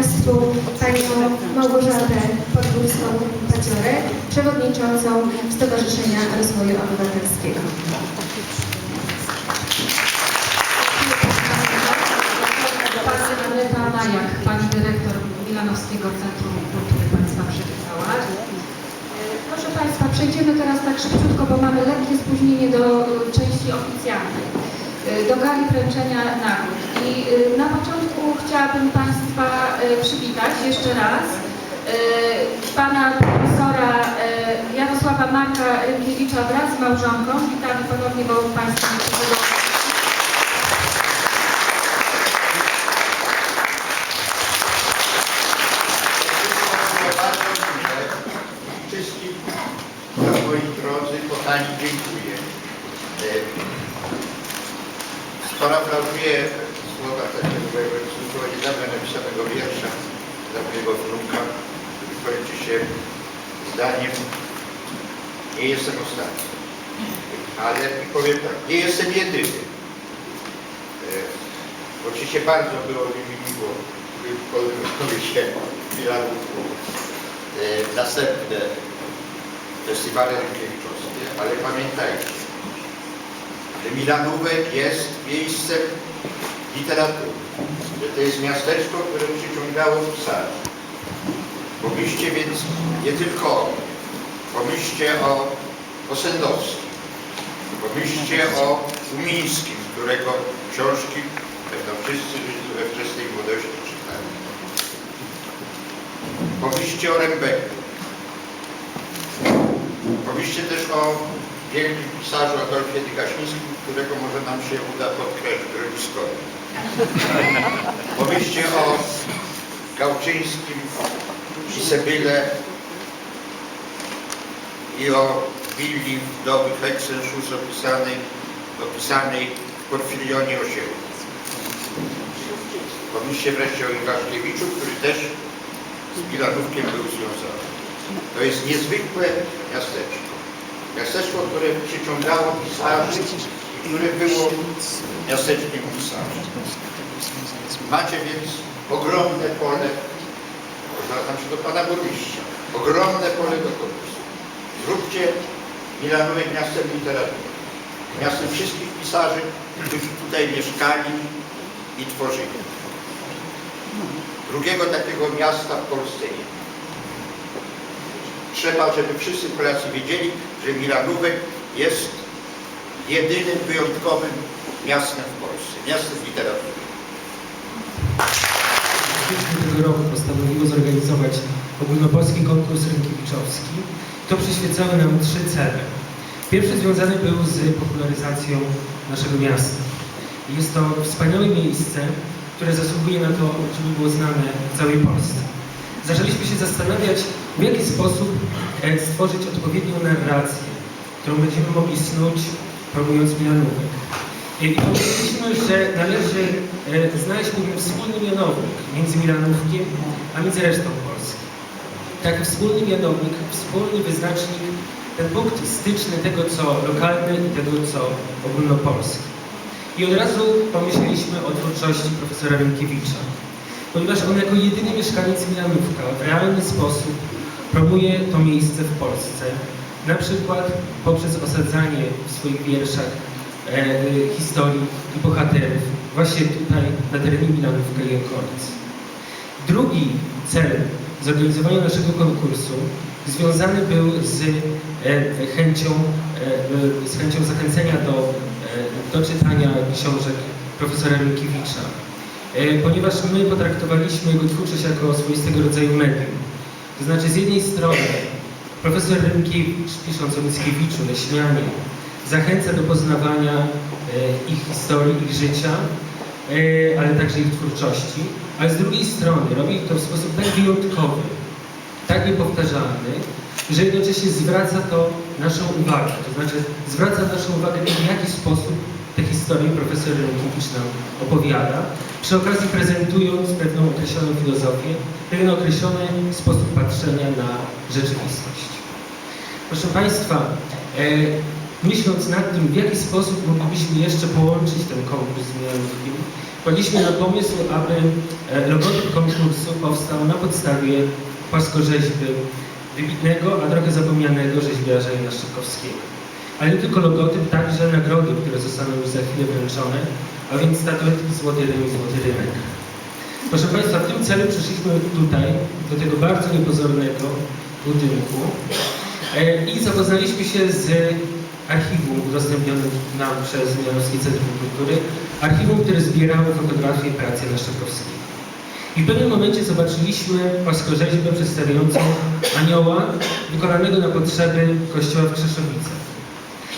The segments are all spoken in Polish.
Państwu Panią Małgorzatę Podgórską-Paciorę, Przewodniczącą Stowarzyszenia Rozwoju Obywatelskiego. Pani Aneta Majak, Pani Dyrektor Milanowskiego Centrum Kultury Państwa przywitała. Proszę Państwa, przejdziemy teraz tak szybciutko, bo mamy lekkie spóźnienie do części oficjalnej, do gali wręczenia nagród. I e, na początku chciałabym Państwa e, przywitać jeszcze raz e, Pana profesora e, Jarosława Marka Rynkiewicza wraz z małżonką. Witamy ponownie, bo dziękuję. Wszystkim moi drodzy, kochani, dziękuję. Sparafrazuję słowa takiego mojego niedawno napisanego wiersza dla mojego wnuka, który kończy się zdaniem Nie jestem ostatni. Ale powiem tak, nie jestem jedyny. E, Oczywiście bardzo było mi miło, się w Milanówku e, następne festiwale Rynkiewiczowie, ale pamiętajcie, że Milanówek jest miejscem literatury, że to jest miasteczko, które przyciągało pisarzy. Pomyślcie więc nie tylko o pomyślcie o, o Sendowskim, pomyślcie o Umińskim, którego książki pewno wszyscy we wczesnej młodości czytali. Pomyślcie o Rembeku. Pomyślcie też o wielkim pisarzu Adolfie Dygasińskim, którego może nam się uda podkreślić Rybiskowi. Pomyślcie o Gałczyńskim i Sebyle i o willi wdowy Hexenszus opisanej, opisanej w Porfirionie Osiełku. Pomyślcie wreszcie o Iwaszkiewiczu, który też z Milanówkiem był związany. To jest niezwykłe miasteczko. Miasteczko, które przyciągało pisarzy i które było miasteczkiem pisarzy. Macie więc ogromne pole, zwracam się do Pana Burmistrza, ogromne pole do konkursu. Zróbcie Milanówek miastem literatury, miastem wszystkich pisarzy, którzy tutaj mieszkali i tworzyli. Drugiego takiego miasta w Polsce nie ma. Trzeba, żeby wszyscy Polacy wiedzieli, że Milanówek jest jedynym wyjątkowym miastem w Polsce, miastem. W kwietniu tego roku postanowiło zorganizować ogólnopolski konkurs Rynkiewiczowy. To przyświecały nam trzy cele. Pierwszy związany był z popularyzacją naszego miasta. Jest to wspaniałe miejsce, które zasługuje na to, żeby było znane w całej Polsce. Zaczęliśmy się zastanawiać, w jaki sposób e, stworzyć odpowiednią narrację, którą będziemy mogli snuć, promując Milanówek. I pomyśleliśmy, że należy e, znaleźć pewien wspólny mianownik między Milanówkiem, a między resztą Polski. Taki wspólny mianownik, wspólny wyznacznik, ten punkt styczny tego, co lokalne i tego, co ogólnopolskie. I od razu pomyśleliśmy o twórczości profesora Rynkiewicza, ponieważ on jako jedyny mieszkaniec Milanówka w realny sposób promuje to miejsce w Polsce, na przykład poprzez osadzanie w swoich wierszach e, historii i bohaterów właśnie tutaj na terenie Milanówka i okolic. Drugi cel zorganizowania naszego konkursu związany był z e, chęcią, e, z chęcią zachęcenia do, e, do czytania książek profesora Rynkiewicza, e, ponieważ my potraktowaliśmy jego twórczość jako swoistego rodzaju medium. To znaczy z jednej strony profesor Rynkiewicz, pisząc o Mickiewiczu, Leśmianie, zachęca do poznawania e, ich historii, ich życia, e, ale także ich twórczości, ale z drugiej strony robi to w sposób tak wyjątkowy, tak niepowtarzalny, że jednocześnie zwraca to naszą uwagę, to znaczy zwraca naszą uwagę w jaki sposób te historie profesor Rynkiewicz nam opowiada, przy okazji prezentując pewną określoną filozofię, pewien określony sposób patrzenia na rzeczywistość. Proszę Państwa, e, myśląc nad tym, w jaki sposób moglibyśmy jeszcze połączyć ten konkurs z milanówkiem, wpadliśmy na pomysł, aby e, logotyp konkursu powstał na podstawie płaskorzeźby wybitnego, a trochę zapomnianego rzeźbiarza Jana Szczepkowskiego. Ale nie tylko logotyp, także nagrody, które zostaną już za chwilę wręczone, a więc statuetki Złoty Rym i Złoty Rynek. Proszę Państwa, w tym celu przyszliśmy tutaj, do tego bardzo niepozornego budynku e, i zapoznaliśmy się z archiwum udostępnionym nam przez Milanowskie Centrum Kultury, archiwum, które zbierało fotografie pracy Jana Szczepkowskiego. I w pewnym momencie zobaczyliśmy płaskorzeźbę przedstawiającą anioła wykonanego na potrzeby kościoła w Krzeszowicach.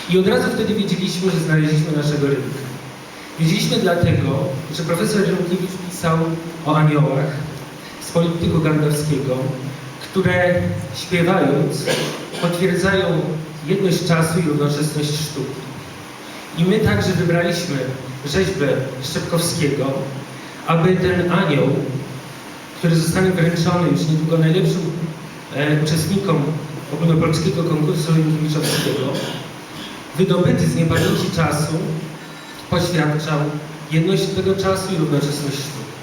I od razu wtedy wiedzieliśmy, że znaleźliśmy naszego rynka. Wiedzieliśmy dlatego, że profesor Rymkiewicz pisał o aniołach z polityku gandowskiego, które śpiewając potwierdzają jedność czasu i równoczesność sztuki. I my także wybraliśmy rzeźbę Szczepkowskiego, aby ten anioł, który zostanie wręczony już niedługo najlepszym e, uczestnikom ogólnopolskiego konkursu Rymkiewiczowskiego, wydobyty z niepamięci czasu, poświadczał jedność tego czasu i równoczesność sztuki.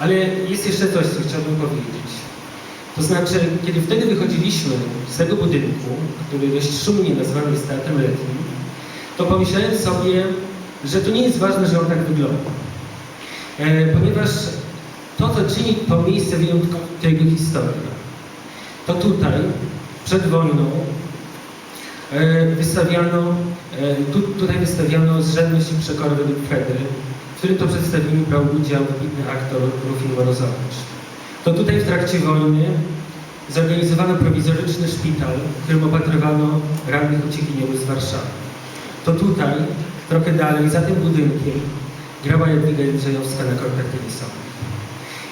Ale jest jeszcze coś, co chciałbym powiedzieć. To znaczy, kiedy wtedy wychodziliśmy z tego budynku, który dość szumnie nazwany jest teatrem letnim, to pomyślałem sobie, że to nie jest ważne, że on tak wygląda. E, ponieważ to, co czyni to miejsce wyjątkowym, to jego historia. To tutaj, przed wojną, e, wystawiano, e, tu, tutaj wystawiano zrzędność i przekorę według Fedry, w którym to przedstawieniu brał udział wybitny aktor Rufin Morozowicz. To tutaj w trakcie wojny zorganizowano prowizoryczny szpital, w którym opatrywano rannych uciekinierów z Warszawy. To tutaj, trochę dalej, za tym budynkiem, grała Jadwiga Jędrzejowska na kortach tenisowych.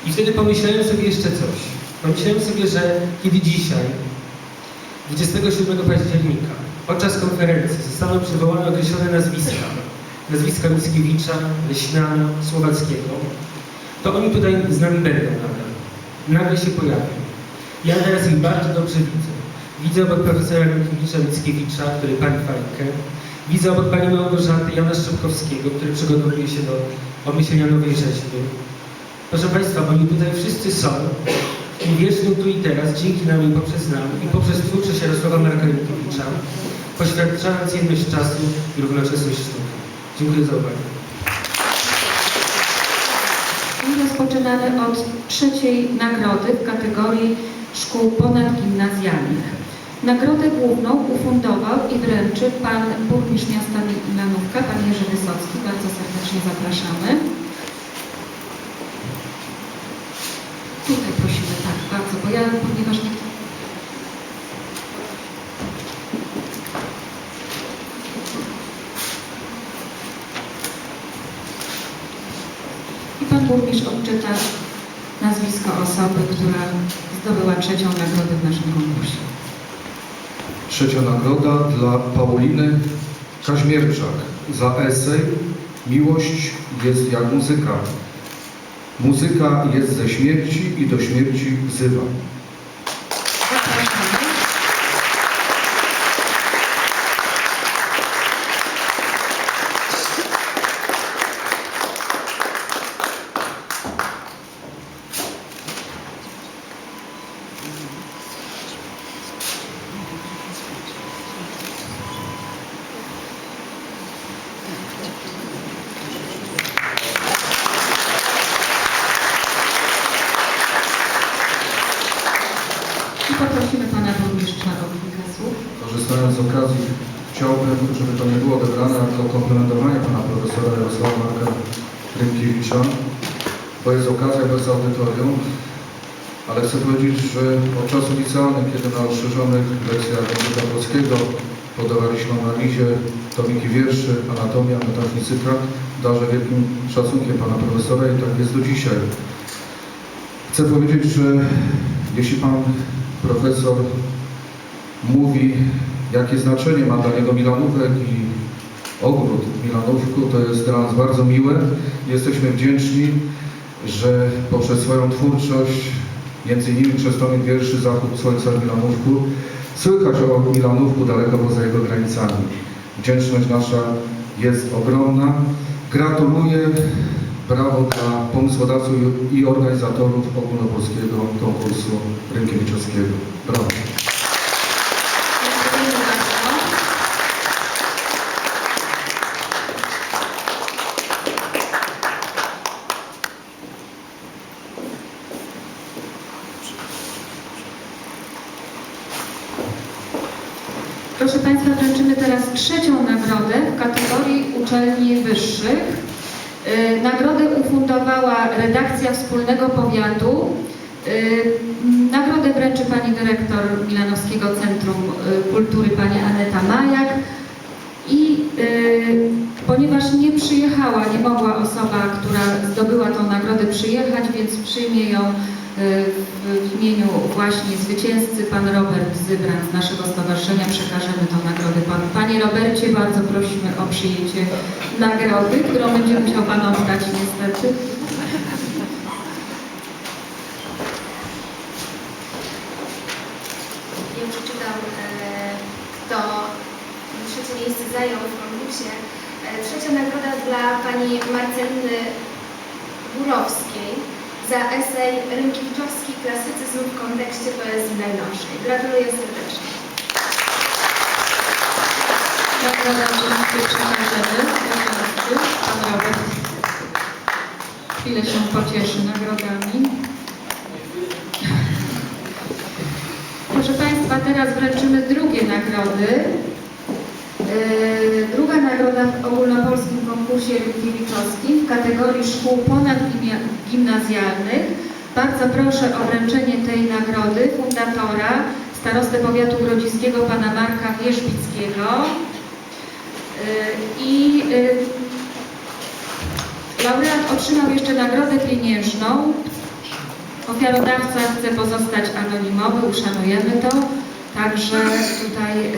I wtedy pomyślałem sobie jeszcze coś. Pomyślałem sobie, że kiedy dzisiaj, 27 października, podczas konferencji zostaną przywołane określone nazwiska, nazwiska Mickiewicza, Leśniana, Słowackiego, to oni tutaj z nami będą nadal. Nagle się pojawią. Ja teraz ich bardzo dobrze widzę. Widzę obok profesora Mickiewicza Mickiewicza, który pani fajkę. Widzę obok pani Małgorzaty Jana Szczepkowskiego, który przygotowuje się do obmyślenia nowej rzeźby. Proszę Państwa, oni tutaj wszyscy są w tym wiecznym tu i teraz, dzięki nam i poprzez nam i poprzez twórczość Jarosława Markarynkiewicza, poświadczając jedność czasu i równoczesność sztuki. Dziękuję za uwagę. I rozpoczynamy od trzeciej nagrody w kategorii szkół ponadgimnazjalnych. Nagrodę główną ufundował i wręczy pan burmistrz miasta Milanówka, pan Jerzy Wysocki. Bardzo serdecznie zapraszamy. Tutaj prosimy, tak, bardzo, bo ja, ponieważ nie... I pan burmistrz odczyta nazwisko osoby, która zdobyła trzecią nagrodę w naszym konkursie. Trzecia nagroda dla Pauliny Kaźmierczak za esej Miłość jest jak muzyka. Muzyka jest ze śmierci i do śmierci wzywa. Zapraszamy. I poprosimy pana burmistrza o kilka słów. Korzystając z okazji, chciałbym, żeby to nie było odebrane jako komplementowanie pana profesora Jarosława Marka Rynkiewicza, bo jest okazja bez audytorium, ale chcę powiedzieć, że od czasu licealnym, kiedy na rozszerzonych lekcjach języka polskiego podawaliśmy analizie tomiki wierszy, anatomia, metafizyka, darzę wielkim szacunkiem pana profesora i tak jest do dzisiaj. Chcę powiedzieć, że jeśli pan profesor mówi, jakie znaczenie ma dla niego Milanówek i ogród w Milanówku, to jest dla nas bardzo miłe. Jesteśmy wdzięczni, że poprzez swoją twórczość, między innymi przez tomik wierszy Zachód Słońca w Milanówku, Słychać o Milanówku daleko poza jego granicami. Wdzięczność nasza jest ogromna. Gratuluję. Brawo dla pomysłodawców i organizatorów ogólnopolskiego konkursu Rękiewiczowskiego. Brawo. Dziękujemy bardzo. Proszę Państwa, wręczymy teraz trzecią nagrodę w kategorii uczelni wyższych. Y, Nagrodę ufundowała redakcja Wspólnego Powiatu. Y, Nagrodę wręczy Pani Dyrektor Milanowskiego Centrum y, Kultury Pani Aneta Majak. I y, ponieważ nie przyjechała, nie mogła osoba, która zdobyła tą nagrodę przyjechać, więc przyjmie ją w, w imieniu właśnie zwycięzcy, pan Robert Zybran z naszego stowarzyszenia. Przekażemy tą nagrodę panu. Panie Robercie, bardzo prosimy o przyjęcie nagrody, którą będzie musiał pan oddać niestety. Nie wiem, czy czytam, e, kto trzecie miejsce zajął w konkursie. E, Trzecia nagroda dla pani Marceliny Górowskiej za esej Rynkiewiczowski klasycyzm w kontekście poezji najnowszej. Gratuluję serdecznie. Nagrodę oczywiście przekażemy. Pan Robert chwilę się pocieszy nagrodami. Proszę Państwa, teraz wręczymy drugie nagrody. Yy, Druga nagroda w ogólnopolskim konkursie Rynkiewiczorskim w kategorii szkół ponadgimnazjalnych. Bardzo proszę o wręczenie tej nagrody fundatora, starostę powiatu grodziskiego, pana Marka Wierzbickiego. Yy, I yy, laureat otrzymał jeszcze nagrodę pieniężną. Ofiarodawca chce pozostać anonimowy, uszanujemy to. Także tutaj y,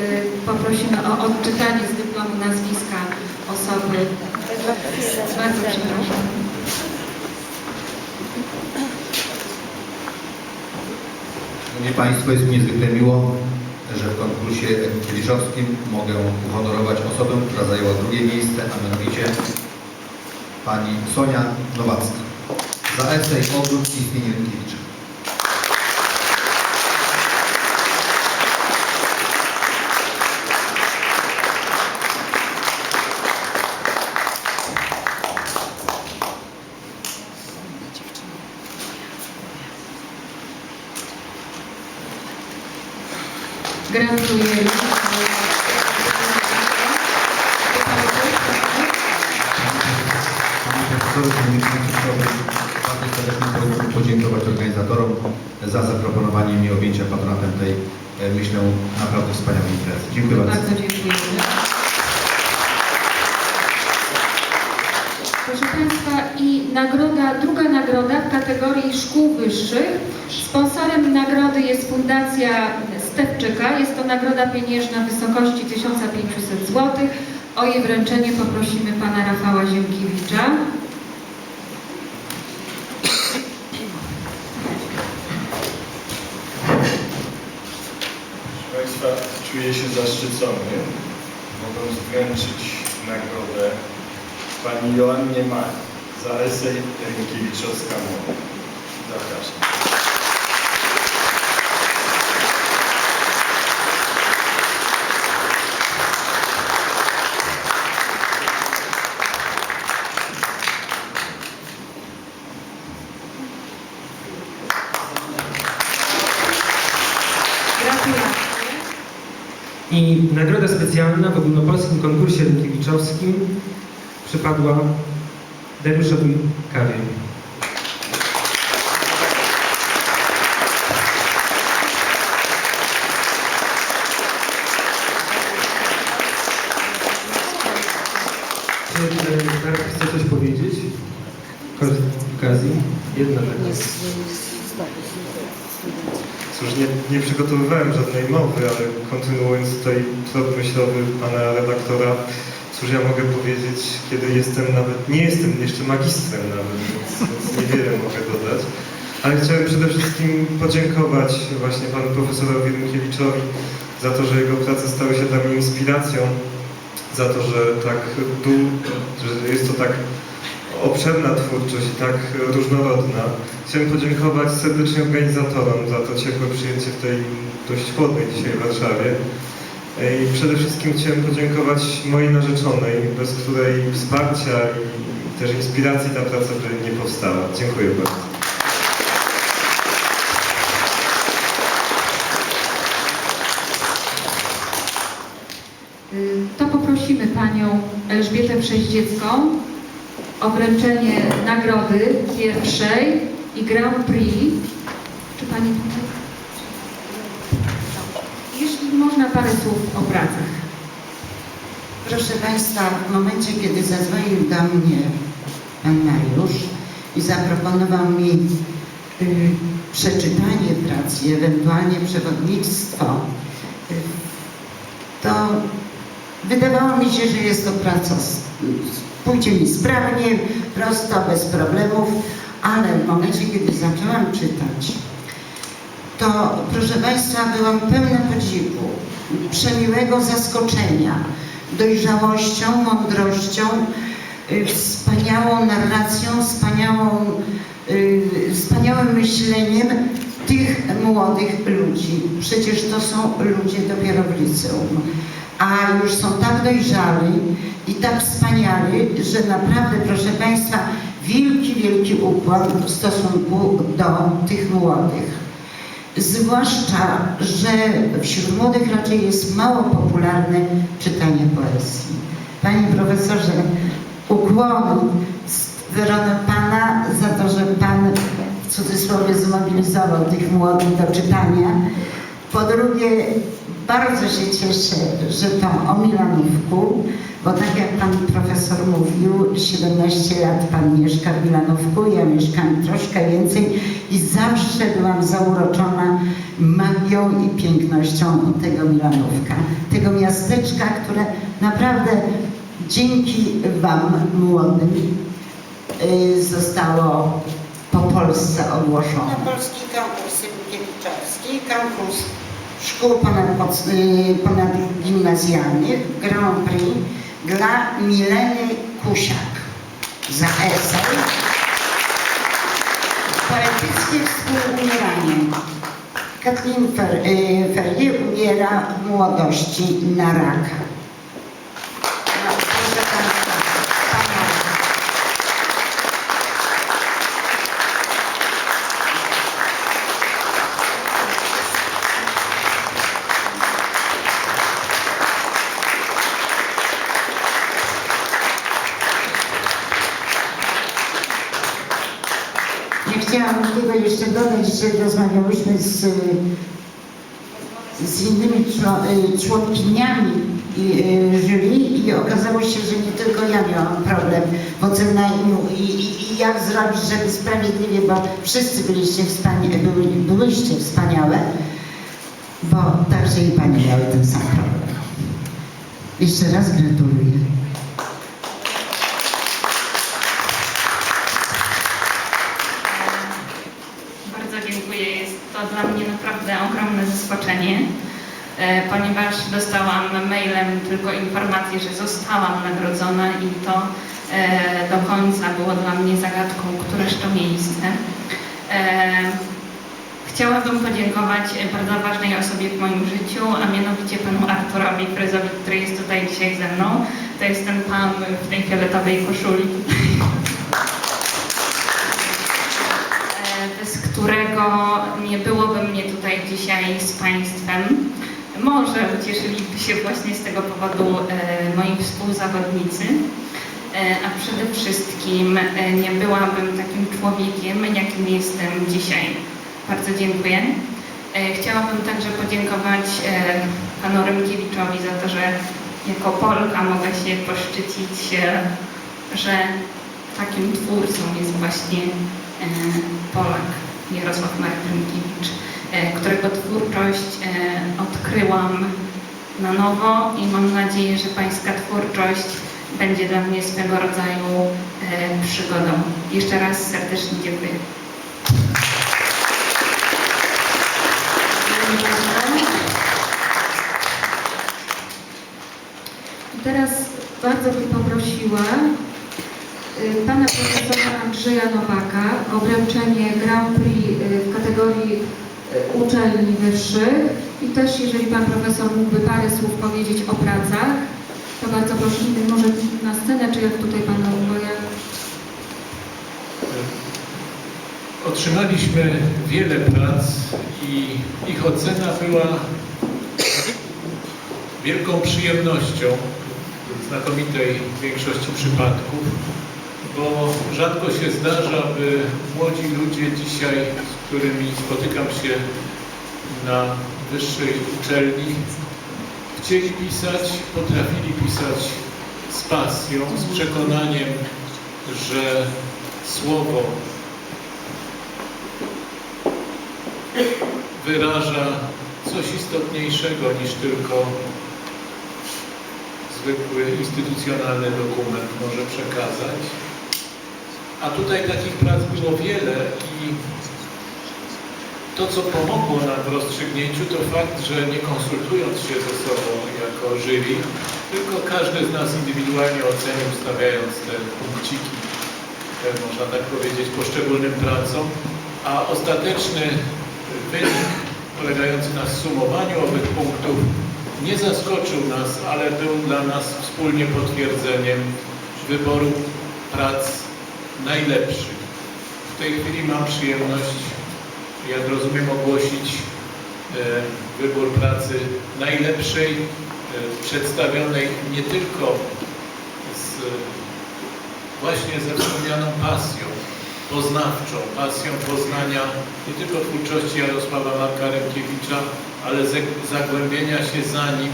poprosimy o odczytanie z dyplomu nazwiska osoby. Szanowni Państwo, jest mi niezwykle miło, że w konkursie Kliszowskim mogę uhonorować osobę, która zajęła drugie miejsce, a mianowicie pani Sonia Nowacka za esej Ogród istnienia Rynkiewicza. Chciałbym bardzo serdecznie podziękować organizatorom za zaproponowanie mi objęcia patronatem tej, e, myślę, naprawdę wspaniałej imprezy. Dziękuję bardzo. Bardzo dziękujemy. Proszę Państwa, i nagroda, druga nagroda w kategorii szkół wyższych. Sponsorem nagrody jest Fundacja Stewczyka. Jest to nagroda pieniężna w wysokości 1500 zł. O jej wręczenie poprosimy Pana Rafała Ziemkiewicza. Proszę Państwa, czuję się zaszczycony, mogąc wręczyć nagrodę pani Joannie Mach za esej Rynkiewiczoska. Zapraszam. Gratulacje. I nagroda specjalna w ogólnopolskim konkursie Rynkiewiczowskim przypadła Dariuszowi Kawie. Czy e, chce coś powiedzieć? Korzystając z okazji. Jedna taka. Cóż, nie, nie przygotowywałem żadnej mowy, ale kontynuując tutaj trop myślowy pana redaktora, cóż ja mogę powiedzieć, kiedy jestem nawet, nie jestem jeszcze magistrem nawet, więc, więc niewiele mogę dodać. Ale chciałem przede wszystkim podziękować właśnie panu profesorowi Rynkiewiczowi za to, że jego prace stały się dla mnie inspiracją, za to, że tak du, że jest to tak obszerna twórczość i tak różnorodna. Chciałem podziękować serdecznie organizatorom za to ciepłe przyjęcie w tej dość chłodnej dzisiaj Warszawie. I przede wszystkim chciałem podziękować mojej narzeczonej, bez której wsparcia i też inspiracji ta praca by nie powstała. Dziękuję bardzo. Y, To poprosimy Panią Elżbietę Przeździecką o wręczenie nagrody pierwszej i Grand Prix. Czy Pani... Jeśli można parę słów o pracach. Proszę Państwa, w momencie, kiedy zadzwonił do mnie Pan Mariusz i zaproponował mi y, przeczytanie prac i ewentualnie przewodnictwo, y, to wydawało mi się, że jest to praca, pójdzie mi sprawnie, prosto, bez problemów, ale w momencie, kiedy zaczęłam czytać, to proszę Państwa byłam pełna podziwu, przemiłego zaskoczenia, dojrzałością, mądrością, y, wspaniałą narracją, wspaniałą, y, wspaniałym myśleniem tych młodych ludzi. Przecież to są ludzie dopiero w liceum, a już są tak dojrzali i tak wspaniali, że naprawdę, proszę Państwa, wielki, wielki ukłon w stosunku do tych młodych. Zwłaszcza, że wśród młodych raczej jest mało popularne czytanie poezji. Panie profesorze, ukłon z wyronem Pana za to, że Pan w cudzysłowie zmobilizował tych młodych do czytania. Po drugie, bardzo się cieszę, że to o Milanówku, bo tak jak Pan profesor mówił, 17 lat Pan mieszka w Milanówku, ja mieszkam troszkę więcej i zawsze byłam zauroczona magią i pięknością tego Milanówka, tego miasteczka, które naprawdę dzięki Wam młodym y, zostało po Polsce ogłoszone. Polski konkurs Rybkiewiczowski, konkurs szkół ponad, y, ponadgimnazjalnych, Grand Prix dla Mileny Kusiak za esej Poetyckie współumieranie. Fer, y, Ferrier umiera w młodości na raka. Rozmawiałyśmy z, z innymi y, członkiniami y, jury i okazało się, że nie tylko ja miałam problem w ocenaniu i, i, i jak zrobić, żeby sprawiedliwie, bo wszyscy byliście, wspania- były, byłyście wspaniałe, bo także i Pani miały ten sam problem. Jeszcze raz gratuluję. Zaskoczenie, e, ponieważ dostałam mailem tylko informację, że zostałam nagrodzona i to e, do końca było dla mnie zagadką, któreż to miejsce. E, Chciałabym podziękować bardzo ważnej osobie w moim życiu, a mianowicie panu Arturowi Fryzowi, który jest tutaj dzisiaj ze mną. To jest ten pan w tej fioletowej koszuli. Nie byłoby mnie tutaj dzisiaj z Państwem. Może ucieszyliby się właśnie z tego powodu e, moi współzawodnicy, e, a przede wszystkim e, nie byłabym takim człowiekiem, jakim jestem dzisiaj. Bardzo dziękuję. Chciałabym także podziękować panu Rymkiewiczowi za to, że jako Polka mogę się poszczycić, że takim twórcą jest właśnie Polak Jarosław Martynkiewicz, e, którego twórczość e, odkryłam na nowo i mam nadzieję, że Pańska twórczość będzie dla mnie swego rodzaju e, przygodą. Jeszcze raz serdecznie dziękuję. Teraz bardzo bym poprosiła pana profesora Andrzeja Nowaka o wręczenie Grand Prix y, w kategorii y, uczelni wyższych i też jeżeli pan profesor mógłby parę słów powiedzieć o pracach, to bardzo prosimy, może na scenę, czy jak tutaj pana uboja. Otrzymaliśmy wiele prac i ich ocena była wielką przyjemnością w znakomitej większości przypadków, bo rzadko się zdarza, by młodzi ludzie dzisiaj, z którymi spotykam się na wyższej uczelni, chcieli pisać, potrafili pisać z pasją, z przekonaniem, że słowo wyraża coś istotniejszego niż tylko zwykły instytucjonalny dokument może przekazać. A tutaj takich prac było wiele i to, co pomogło nam w rozstrzygnięciu, to fakt, że nie konsultując się ze sobą jako jury, tylko każdy z nas indywidualnie ocenił, stawiając te punkciki, e, można tak powiedzieć, poszczególnym pracom, a ostateczny wynik polegający na sumowaniu owych punktów nie zaskoczył nas, ale był dla nas wspólnie potwierdzeniem wyboru prac najlepszych. W tej chwili mam przyjemność, jak rozumiem, ogłosić e, wybór pracy najlepszej, e, przedstawionej nie tylko z, właśnie ze wspomnianą pasją, poznawczą, pasją poznania nie tylko twórczości Jarosława Marka Rękiewicza, ale zagłębienia się za nim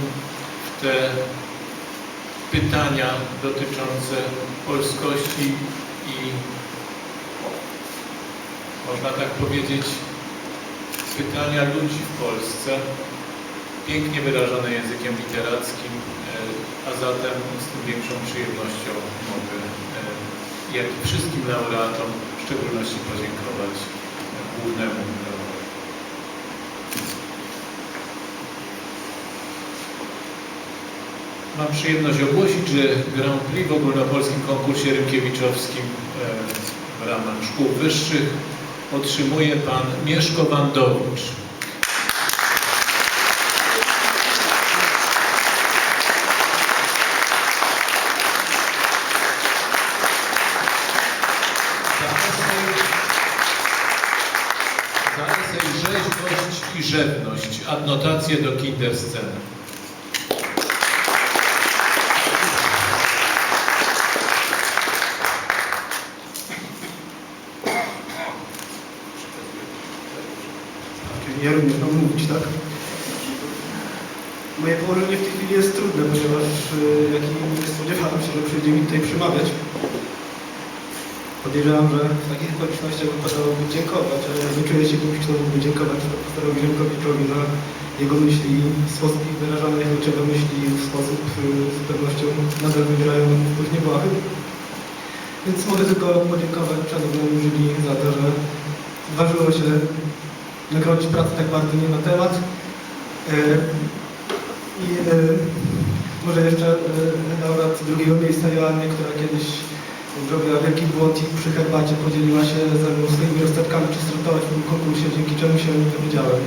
w te pytania dotyczące polskości i można tak powiedzieć pytania ludzi w Polsce, pięknie wyrażone językiem literackim, e, a zatem z tym większą przyjemnością mogę e, jak i wszystkim laureatom w szczególności podziękować e, głównemu Mam przyjemność ogłosić, że Grand Prix w ogólnopolskim konkursie rynkiewiczowskim e, w ramach szkół wyższych otrzymuje pan Mieszko Wandowicz. Za esej, rzeźbość i rzewność, adnotacje do kindersceny. Ja również mam mówić, tak? Moje położenie w tej chwili jest trudne, ponieważ jak i nie spodziewałem się, że przyjdzie mi tutaj przemawiać. Podejrzewam, że w takich okolicznościach wypadałoby dziękować, ale nie czuję się kimś, kto mógłby dziękować profesorowi Ziemkowiczowi za jego myśli, sposób ich wyrażania, kluczowe myśli w sposób y, z pewnością nadal wywierają wpływ niebłahy. Więc mogę tylko podziękować szanownemu jury za to, że zważyło się nagrodzić pracę tak bardzo nie na temat. E, I e, może jeszcze e, laureat drugiego miejsca Joannie, która kiedyś zrobiła wielki błąd i przy herbacie podzieliła się ze mną swoimi czy startować w tym konkursie, dzięki czemu się dowiedziałem.